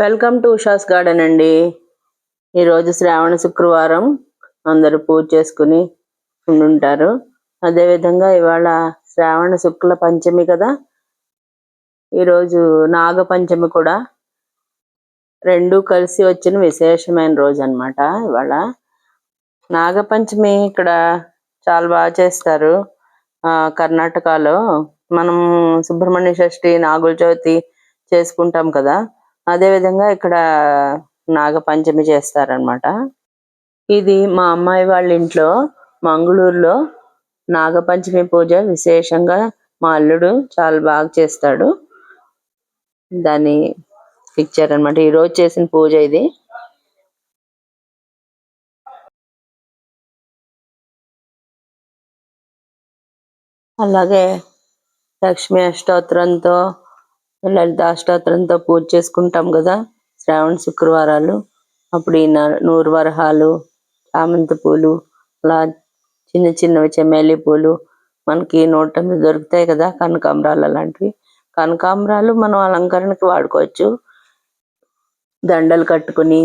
Welcome to Usha's garden అండి. ఈరోజు శ్రావణ శుక్రవారం. అందరూ పూజ చేసుకుని ఉండుంటారు. అదేవిధంగా ఇవాళ శ్రావణ శుక్ల పంచమి కదా. ఈరోజు నాగ పంచమి కూడా. రెండు కలిసి వచ్చిన విశేషమైన రోజు అన్నమాట ఇవాళ. నాగపంచమి ఇక్కడ చాలా బాగా చేస్తారు. ఆ కర్ణాటకలో. మనం సుబ్రహ్మణ్య షష్ఠి నాగుల చవితి చేసుకుంటాం కదా. అదే విధంగా ఇక్కడ నాగపంచమి చేస్తారనమాట ఇది మా అమ్మాయి వాళ్ళ ఇంట్లో మంగళూరులో నాగపంచమి పూజ విశేషంగా మా అల్లుడు చాలా బాగా చేస్తాడు. దాన్ని పిక్చర్ ఈ రోజు చేసిన పూజ ఇది. అలాగే లక్ష్మీ అష్టోత్తరంతో లలిత పూజ చేసుకుంటాం కదా శ్రావణ శుక్రవారాలు. అప్పుడు ఈ నూరు వరహాలు చామంతి పూలు అలా చిన్న చిన్నవి చెమేలి పూలు మనకి నూట ఎనిమిది దొరుకుతాయి కదా కనకాంబరాలు అలాంటివి. కనకాంబరాలు మనం అలంకరణకి వాడుకోవచ్చు. దండలు కట్టుకుని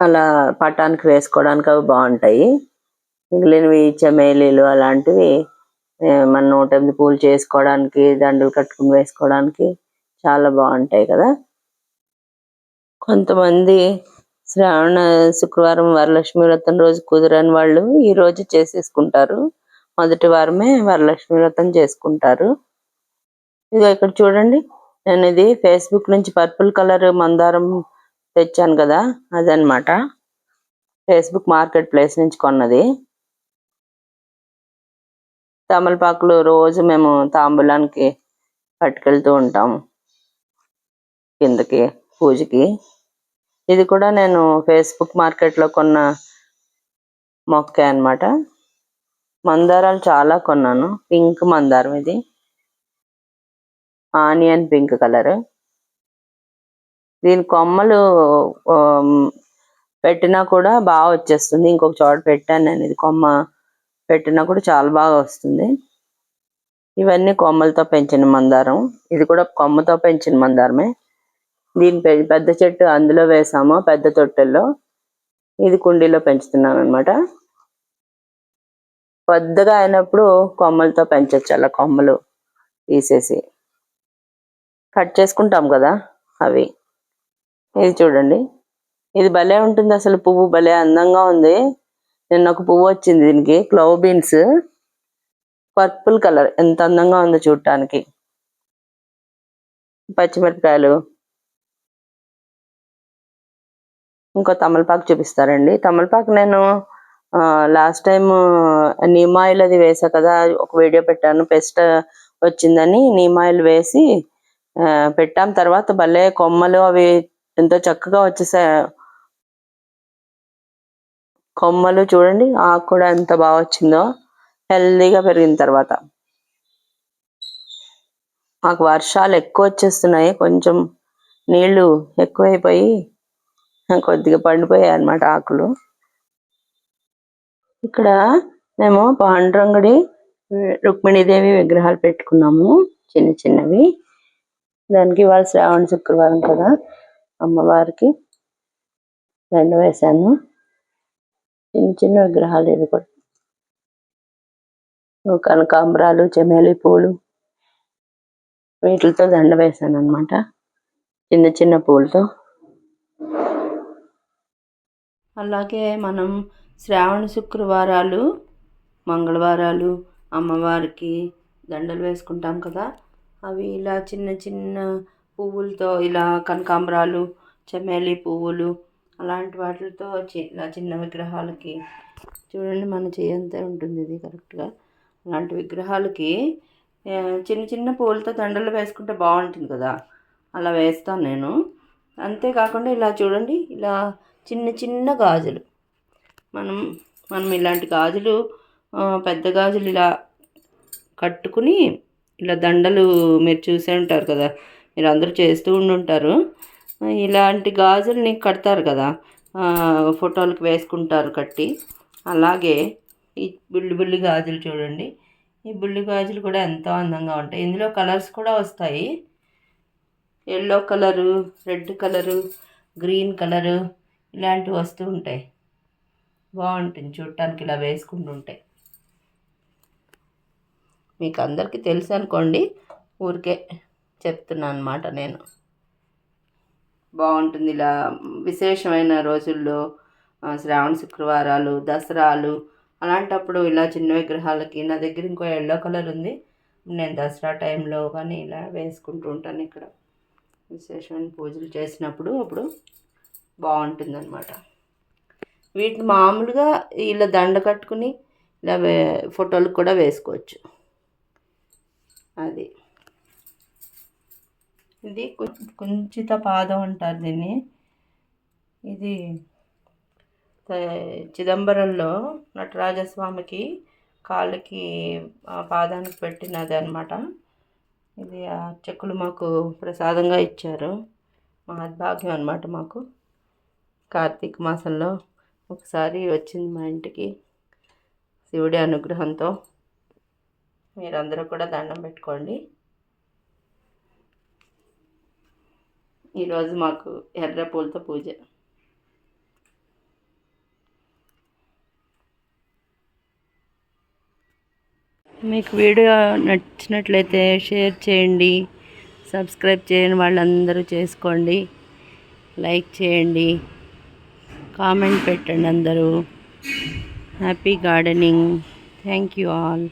అలా పటానికి వేసుకోవడానికి అవి బాగుంటాయి. మిగిలినవి చెమేలీలు అలాంటివి మన నూట ఎనిమిది పూలు చేసుకోవడానికి దండలు కట్టుకుని వేసుకోవడానికి చాలా బాగుంటాయి కదా. కొంతమంది శ్రావణ శుక్రవారం వరలక్ష్మి వ్రతం రోజు కుదరని వాళ్ళు ఈ రోజు చేసేసుకుంటారు. మొదటి వారమే వరలక్ష్మి వ్రతం చేసుకుంటారు. ఇదిగో ఇక్కడ చూడండి. నేను ఇది ఫేస్బుక్ నుంచి పర్పుల్ కలర్ మందారం తెచ్చాను కదా అదనమాట ఫేస్బుక్ మార్కెట్ ప్లేస్ నుంచి కొన్నది. తమలపాకులు రోజు మేము తాంబూలానికి పట్టుకెళ్తూ ఉంటాము. కిందకి పూజకి. ఇది కూడా నేను ఫేస్బుక్ మార్కెట్లో కొన్న మొక్క అన్నమాట. మందారాలు చాలా కొన్నాను. పింక్ మందారం ఇది. Onion pink colour. దీని కొమ్మలు పెట్టినా కూడా బాగా వచ్చేస్తుంది. ఇంకొక చోట పెట్టాను నేను. ఇది కొమ్మ పెట్టినా కూడా చాలా బాగా వస్తుంది. ఇవన్నీ కొమ్మలతో పెంచిన మందారం. ఇది కూడా కొమ్మతో పెంచిన మందారమే. దీని పెద్ద చెట్టు అందులో వేసాము పెద్ద తొట్టెల్లో. ఇది కుండీలో పెంచుతున్నాను అనమాట పెద్దగా అయినప్పుడు కొమ్మలతో పెంచొచ్చు అలా కొమ్మలు తీసేసి. కట్ చేసుకుంటాం కదా అవి. ఇది చూడండి. ఇది భలే ఉంటుంది అసలు పువ్వు భలే అందంగా ఉంది. నిన్న ఒక పువ్వు వచ్చింది దీనికి క్లవ్ బీన్స్. పర్పుల్ కలర్ ఎంత అందంగా ఉందో చూడటానికి పచ్చిమిరపకాయలు. ఇంకో తమలపాకు చూపిస్తారండి. తమలపాకు నేను లాస్ట్ టైం నీమ్ ఆయిల్ అది వేసా కదా ఒక వీడియో పెట్టాను. పెస్ట్ వచ్చిందని నీమ్ ఆయిల్ వేసి పెట్టాం. తర్వాత భలే కొమ్మలు అవి ఎంతో చక్కగా వచ్చేసాయి కొమ్మలు చూడండి. ఆకు కూడా ఎంత బాగా వచ్చిందో. హెల్దీగా పెరిగిన తర్వాత. మాకు వర్షాలు ఎక్కువ వచ్చేస్తున్నాయి. కొంచెం నీళ్ళు ఎక్కువైపోయి కొద్దిగా పండిపోయాయి అనమాట ఆకులు. ఇక్కడ మేము పాండురంగడి రుక్మిణీదేవి విగ్రహాలు పెట్టుకున్నాము చిన్న చిన్నవి. దానికి ఇవాళ శ్రావణ శుక్రవారం కదా అమ్మవారికి దండ వేశాను. చిన్న చిన్న విగ్రహాలు ఇవి కూడా. కనకాంబరాలు చెమేలి పూలు వీటితో దండ వేశాను అనమాట చిన్న చిన్న పూలతో. అలాగే మనం శ్రావణ శుక్రవారాలు మంగళవారాలు అమ్మవారికి దండలు వేసుకుంటాం కదా. అవి ఇలా చిన్న చిన్న పువ్వులతో ఇలా కనకాంబరాలు చమేలి పువ్వులు అలాంటి వాటితో చి- ఇలా చిన్న విగ్రహాలకి చూడండి మన చేయంతే ఉంటుంది ఇది కరెక్ట్గా అలాంటి విగ్రహాలకి చిన్న చిన్న పువ్వులతో దండలు వేసుకుంటే బాగుంటుంది కదా. అలా వేస్తాను నేను. అంతేకాకుండా ఇలా చూడండి ఇలా చిన్న చిన్న గాజులు. మనం మనం ఇలాంటి గాజులు పెద్ద గాజులు ఇలా కట్టుకుని ఇలా దండలు మీరు చూసే ఉంటారు కదా మీరు అందరూ చేస్తూ ఉండుంటారు ఇలాంటి గాజుల్ని కడతారు కదా ఫోటోలకు వేసుకుంటారు కట్టి. అలాగే ఈ బుల్లి బుల్లి గాజులు చూడండి. ఈ బుల్లి గాజులు కూడా ఎంతో అందంగా ఉంటాయి. ఇందులో కలర్స్ కూడా వస్తాయి. Yellow colour red colour green colour ఇలాంటివి వస్తూ ఉంటాయి. బాగుంటుంది చూడటానికి ఇలా వేసుకుంటుంటే మీకు అందరికీ తెలుసు అనుకోండి ఊరికే చెప్తున్నాను అనమాట నేను. బాగుంటుంది ఇలా విశేషమైన రోజుల్లో శ్రావణ శుక్రవారాలు దసరాలు అలాంటప్పుడు ఇలా చిన్న విగ్రహాలకి నా దగ్గర ఇంకో ఎల్లో కలర్ ఉంది. నేను దసరా టైంలో కానీ ఇలా వేసుకుంటూ ఉంటాను ఇక్కడ. విశేషమైన పూజలు చేసినప్పుడు అప్పుడు బాగుంటుంది అనమాట వీటిని మామూలుగా ఇలా దండ కట్టుకుని ఇలా వే ఫోటోలకు కూడా వేసుకోవచ్చు. అది. ఇది కు- కుంచిత పాదం అంటారు దీన్ని. ఇది చిదంబరంలో నటరాజస్వామికి కాళ్ళకి ఆ పాదానికి పెట్టినది అనమాట ఇది ఆ చెక్కులు మాకు ప్రసాదంగా ఇచ్చారు. మహద్భాగ్యం అనమాట మాకు. కార్తీక మాసంలో ఒకసారి వచ్చింది మా ఇంటికి శివుడి అనుగ్రహంతో. మీరందరూ కూడా దండం పెట్టుకోండి. ఈరోజు మాకు ఎర్ర పూలతో పూజ. మీకు వీడియో నచ్చినట్లయితే షేర్ చేయండి సబ్స్క్రైబ్ చేయని వాళ్ళందరూ చేసుకోండి లైక్ చేయండి. కామెంట్ పెట్టండి అందరూ. Happy gardening. Thank you all.